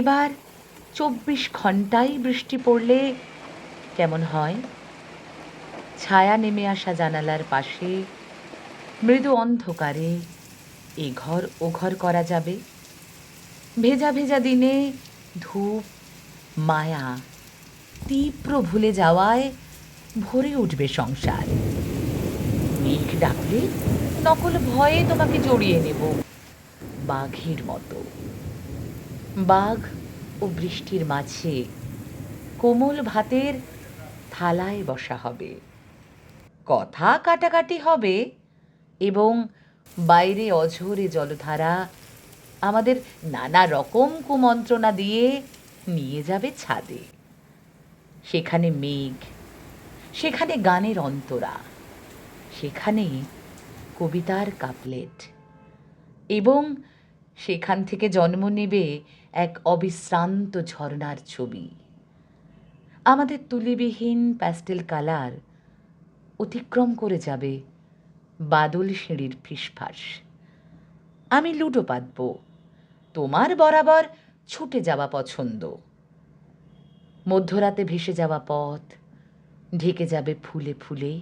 এবার চব্বিশ ঘন্টাই বৃষ্টি পড়লে কেমন হয়? ছায়া নেমে আসা জানালার পাশে মৃদু অন্ধকারে এ ঘর ও ঘর করা যাবে। ভেজা ভেজা দিনে ধূপ, মায়া তীব্র ভুলে যাওয়ায় ভরে উঠবে সংসার। মেঘ ডাকলে নকল ভয়ে তোমাকে জড়িয়ে নেব বাঘের মতো। বাঘ ও বৃষ্টির মাঝে কোমল ভাতের থালায় বসা হবে। কথা কাটাকাটি হবে এবং বাইরে অঝোরে জলধারা আমাদের নানা রকম কুমন্ত্রণা দিয়ে নিয়ে যাবে ছাদে। সেখানে মেঘ, সেখানে গানের অন্তরা, সেখানে কবিতার কাপলেট এবং সেখান থেকে জন্ম নেবে এক অবিশ্রান্ত ঝর্ণার ছবি। আমাদের তুলিবিহীন প্যাস্টেল কালার অতিক্রম করে যাবে বাদল সিঁড়ির ফিসফাস। আমি লুডো পাতব তোমার বরাবর ছুটে যাওয়া পছন্দ। মধ্যরাতে ভেসে যাওয়া পথ, ঢেকে যাবে ফুলে ফুলে।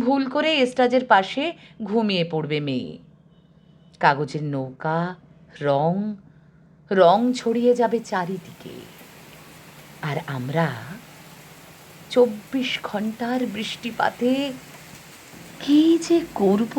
ভুল করে এস্টাজের পাশে ঘুমিয়ে পড়বে মেয়ে। কাগজের নৌকা, রং রং ছড়িয়ে যাবে চারিদিকে। আর আমরা চব্বিশ ঘণ্টার বৃষ্টিপাতে কি যে করব?